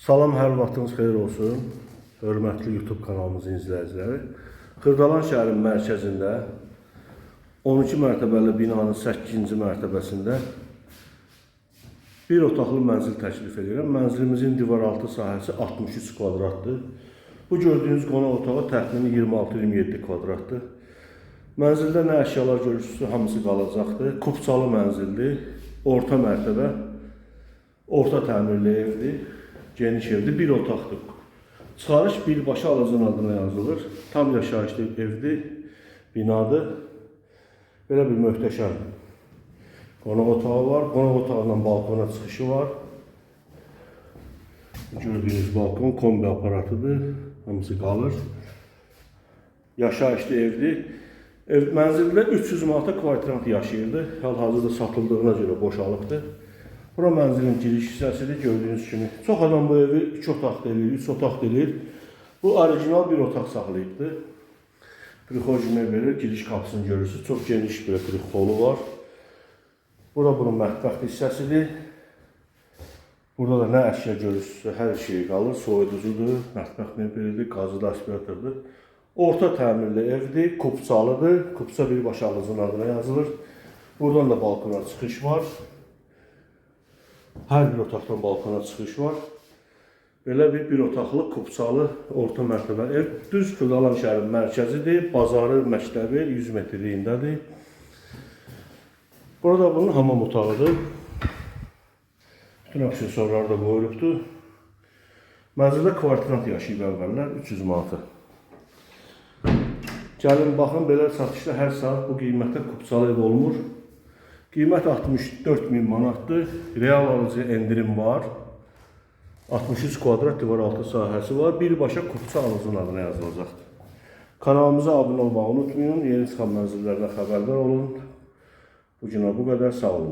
Salam, hər vaxtınız xeyir olsun. Hörmətli YouTube kanalımızın izləyiciləri. Xırdalan şəhərin mərkəzində 12 mərtəbəli binanın 8-ci mərtəbəsində bir otaqlı mənzil təklif edirəm. Mənzilimizin divaraltı sahəsi 63 kvadratdır. Bu gördüyünüz qonaq otağı təxmini 26-27 kvadratdır. Mənzildə nə əşyalar görürsünüzsə hamısı qalacaqdır. Kupçalı mənzildir. Orta mərtəbə, orta təmirli evdir. Geniş evdir, bir otaqdır. Çıxarış birbaşa alacın adına yazılır. Tam yaşayışlı evdir, binadır. Belə bir möhtəşəm qonaq otağı var. Qonaq otağından balkona çıxışı var. Gördüyünüz balkon kombi aparatıdır. Hamısı qalır. Yaşayışlı evdir. Ev mənzildə 300 manata kvadrat yaşayırdı. Hal-hazırda satıldığına görə boşalıbdı. Bura mənzilin giriş hissəsidir gördüyünüz kimi. Çox adam bu evi 2 otaq eləyir, 3 otaq eləyir. Bu orijinal bir otaq saxlayıbdı. Prixoj mebeli giriş qapısını görürsünüz. Çox geniş bir prixolu var. Bura bunun mətbəx hissəsidir. Burada da nə əşya görürsünüzsə hər şey qalır. Soyuducudur, mətbəx mebelidir, qazılı aspiratordur. Orta təmirli evdir, kupçalıdır. Kupça birbaşa ağızın adına yazılır. Buradan da balkona çıxış var. Hər bir otaqdan balkona çıxış var. Belə bir bir otaqlı, kupçalı, orta mərtəbə ev. Düz Xırdalan şəhərin mərkəzidir. Bazarı, məktəbi 100 metrliyindədir. Burada bunun hamam otağıdır. Bütün aksesuarlar da qoyulubdur. Mənzildə kvartirant yaşayıb əvvəllər 300 manata. Gəlin baxın belə satışda hər saat bu qiymətdə kupçalı ev olmur. Qiymət 64 min manatdır. Real alıcı endirim var. 63 kvadrat divar altı sahəsi var. Birbaşa kupça alıcının adına yazılacaqdır. Kanalımıza abunə olmağı unutmayın. Yeni çıxan mənzillərdən xəbərdar olun. Bu günə bu qədər. Sağ olun.